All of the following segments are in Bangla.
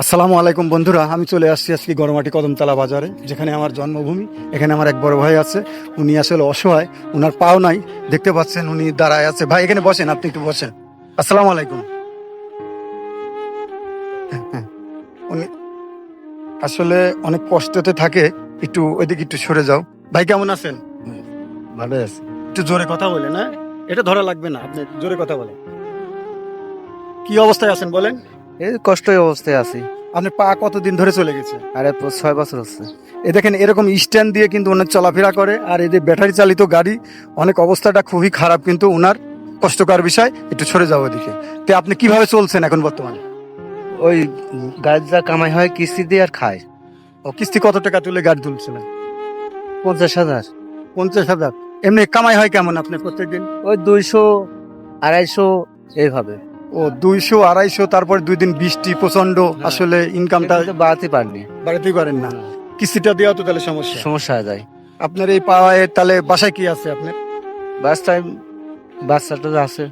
আসসালামু আলাইকুম বন্ধুরা আমি চলে আসছি আজকে গরমাটি কদমতলা বাজারে যেখানে আমার জন্মভূমি এখানে আমার এক বড় ভাই আছে উনি আসলে অসহায় উনার পাও নাই দেখতে পাচ্ছেন উনি দাঁড়ায় আছে। ভাই এখানে বসেন আপনি একটু বসেন। আসসালামু আলাইকুম। হ্যাঁ, উনি আসলে অনেক কষ্টতে থাকে একটু ওইদিকে একটু সরে যাও। ভাই কেমন আছেন? ভালো আছে। একটু জোরে কথা বলেন হ্যাঁ? এটা ধরা লাগবে না। আপনি জোরে কথা বলেন। কি অবস্থায় আছেন বলেন? এই কষ্ট অবস্থায় আছি। আপনার পা কতদিন ধরে চলে গেছে? আরে ছয় বছর হচ্ছে। এ দেখেন এরকম স্ট্যান্ড দিয়ে কিন্তু ওনার চলাফেরা করে আর এই যে ব্যাটারি চালিত গাড়ি অনেক অবস্থাটা খুবই খারাপ কিন্তু ওনার কষ্টকর বিষয়। একটু সরে যাও ওদিকে। তো আপনি কীভাবে চলছেন এখন বর্তমানে? ওই গাছ যা কামাই হয় কিস্তি দিয়ে আর খায়। ও কিস্তি কত টাকা তুলে গাড়ি তুলছিলেন? পঞ্চাশ হাজার। পঞ্চাশ হাজার। এমনি কামাই হয় কেমন আপনি প্রত্যেকদিন? ওই দুইশো আড়াইশো এইভাবে। ও দুইশো আড়াইশো তারপর দুই দিন বৃষ্টি প্রচণ্ড আসলে ইনকামটা এটা তো বাড়াতে পারেন। না। কিস্তিটা দেওয়া তো তাহলে সমস্যা। সমস্যা হয়ে যায়। আপনার এই পাওয়ায় তাহলে বাসায় কি আছে আপনার? বাস টাইম বাচ্চাটা আছে।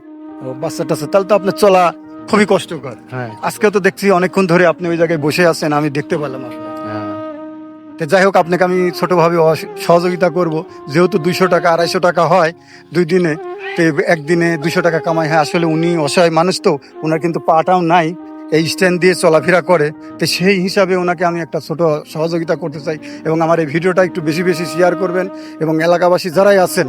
ও বাচ্চাটা আছে। তাহলে তো আপনার চলা খুবই কষ্টকর। হ্যাঁ। আজকে তো দেখছি অনেকক্ষণ ধরে আপনি ওই জায়গায় বসে আছেন আমি দেখতে পেলাম আপনাকে। হ্যাঁ তো যাই হোক, আপনাকে আমি ছোটোভাবে সহযোগিতা করব। যেহেতু দুইশো টাকা, আড়াইশো টাকা হয় দুই দিনে, তো একদিনে দুইশো টাকা কামাই হয়। আসলে উনি অসহায় মানুষ তো ওনার কিন্তু পাটাও নাই, এই স্ট্যান্ড দিয়ে চলাফেরা করে। তো সেই হিসাবে ওনাকে আমি একটা ছোট সহযোগিতা করতে চাই এবং আমার এই ভিডিওটা একটু বেশি বেশি শেয়ার করবেন এবং এলাকাবাসী যারাই আছেন,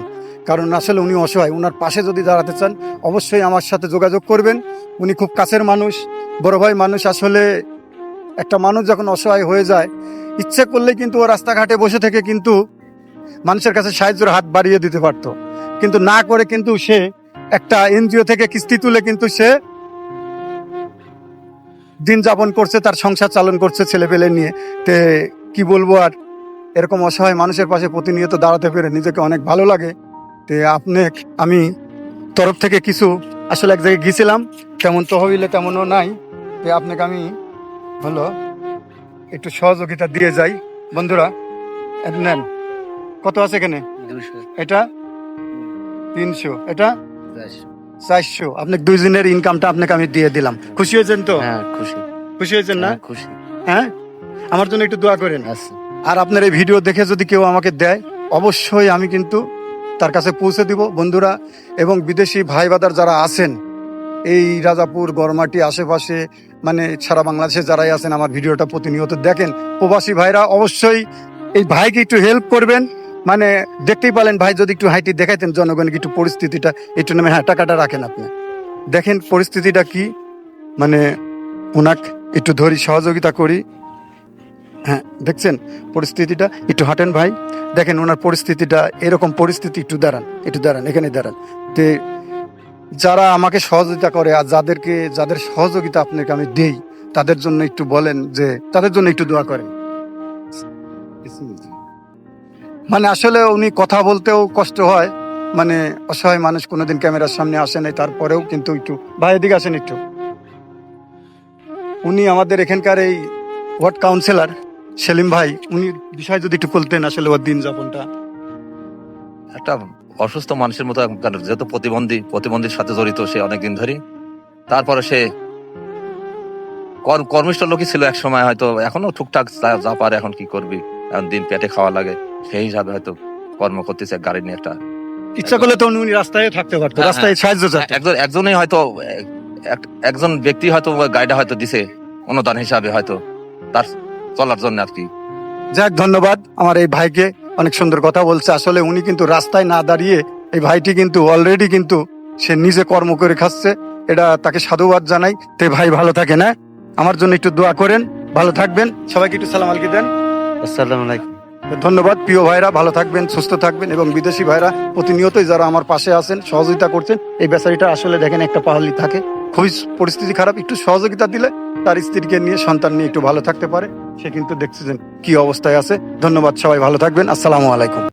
কারণ আসলে উনি অসহায় ওনার পাশে যদি দাঁড়াতে চান, অবশ্যই আমার সাথে যোগাযোগ করবেন। উনি খুব কাছের মানুষ, বড় ভাই মানুষ, আসলে একটা মানুষ যখন অসহায় হয়ে যায়, ইচ্ছে করলে কিন্তু ও রাস্তাঘাটে বসে থেকে কিন্তু মানুষের কাছে সাহায্যের হাত বাড়িয়ে দিতে পারতো। কিন্তু না করে কিন্তু সে একটা এনজিও থেকে কিস্তি তুলে কিন্তু সে দিন যাপন করছে, তার সংসার চালন করছে ছেলে পেলে নিয়ে। তে কি বলব আর, এরকম অসহায় মানুষের পাশে প্রতিনিয়ত দাঁড়াতে পেরে নিজেকে অনেক ভালো লাগে। তে আপনি, আমি তরফ থেকে কিছু, আসলে এক জায়গায় গিয়েছিলাম, তেমন তহবিলে তেমনও নাই। তে আপনাকে আমি হলো একটু সহযোগিতা দিয়ে যাই। বন্ধুরা নেন। কত আছে এখানে? এটা? তিনশো। এটা? চারশো। আপনাকে দুই দিনের ইনকামটা আপনাকে আমি দিয়ে দিলাম। খুশি হয়েছেন তো? হ্যাঁ খুশি। খুশি হয়েছেন না? হ্যাঁ, খুশি। হ্যাঁ? আমার জন্য একটু দোয়া করেন। আর আপনার এই ভিডিও দেখে যদি কেউ আমাকে দেয় অবশ্যই আমি কিন্তু তার কাছে পৌঁছে দিব। বন্ধুরা এবং বিদেশি ভাই বাদার যারা আছেন এই রাজাপুর গরমাটি আশেপাশে মানে সারা বাংলাদেশে যারাই আছেন, আমার ভিডিওটা প্রতিনিয়ত দেখেন। প্রবাসী ভাইরা অবশ্যই এই ভাইকে একটু হেল্প করবেন। মানে দেখতেই পালেন ভাই যদি একটু হাইটি দেখাইতেন জনগণকে একটু পরিস্থিতিটা, একটু নামে হ্যাঁ টাকাটা রাখেন আপনি। দেখেন পরিস্থিতিটা কি মানে ওনাক একটু ধরি সহযোগিতা করি। হ্যাঁ দেখছেন পরিস্থিতিটা? একটু হাঁটেন ভাই। দেখেন ওনার পরিস্থিতিটা, এরকম পরিস্থিতি, একটু দাঁড়ান একটু দাঁড়ান, এখানে দাঁড়ান। তে যারা আমাকে সহযোগিতা করে আর যাদেরকে, যাদের সহযোগিতা আপনাকে আমি দেই, তাদের জন্য একটু বলেন যে তাদের জন্য একটু দোয়া করেন। মানে আসলে উনি কথা বলতেও কষ্ট হয়। মানে অসহায় মানুষ কোনোদিন ক্যামেরার সামনে আসে নাই, তারপরেও কিন্তু একটু ভাই এদিকে আসেন একটু। উনি আমাদের এখানকার এই ওয়ার্ড কাউন্সিলর সেলিম ভাই, উনি বিষয় যদি একটু বলতেন আসলে ওর দিন যাপনটা একটা অসুস্থ মানুষের মতো যেহেতু প্রতিবন্ধী প্রতিবন্ধীর সাথে জড়িত সে অনেকদিন ধরে তারপরে সে কর্মিষ্ঠ লোকই ছিল এক সময় হয়তো এখনও টুকটাক যা- পারে এখন কি করবি? এখন দিন পেটে খাওয়া লাগে। সেই হিসাবে হয়তো কর্ম করতেছে গাড়ি নিয়ে একটা ইচ্ছা করলে তো উনি রাস্তায় থাকতে পারতো হ্যাঁ, রাস্তায় সাহায্য চাইতো। একজন একজনই হয়তো একজন ব্যক্তি হয়তো গাড়িটা হয়তো দিছে অনুদান হিসাবে হয়তো তার চলার জন্য আর কি। যাক ধন্যবাদ আমার এই ভাইকে। অনেক সুন্দর কথা বলছে। আসলে উনি কিন্তু রাস্তায় না দাঁড়িয়ে এই ভাইটি কিন্তু অলরেডি কিন্তু সে নিজে কর্ম করে খাচ্ছে। এটা তাকে সাধুবাদ জানাই। তে ভাই ভালো থাকে না? আমার জন্য একটু দোয়া করেন। ভালো থাকবেন। সবাইকে একটু সালাম আলকি দেন। আসসালামু আলাইকুম। ধন্যবাদ প্রিয় ভাইরা ভালো থাকবেন সুস্থ থাকবেন এবং বিদেশি ভাইরা প্রতিনিয়তই যারা আমার পাশে আছেন সহযোগিতা করছেন এই বেচারিটা আসলে দেখেন একটা পাহাড়ি থাকে। খুবই পরিস্থিতি খারাপ। একটু সহযোগিতা দিলে তার স্ত্রীকে নিয়ে সন্তান নিয়ে একটু ভালো থাকতে পারে। সে কিন্তু দেখছেন কি অবস্থায় আছে। ধন্যবাদ সবাই ভালো থাকবেন। আসসালামু আলাইকুম।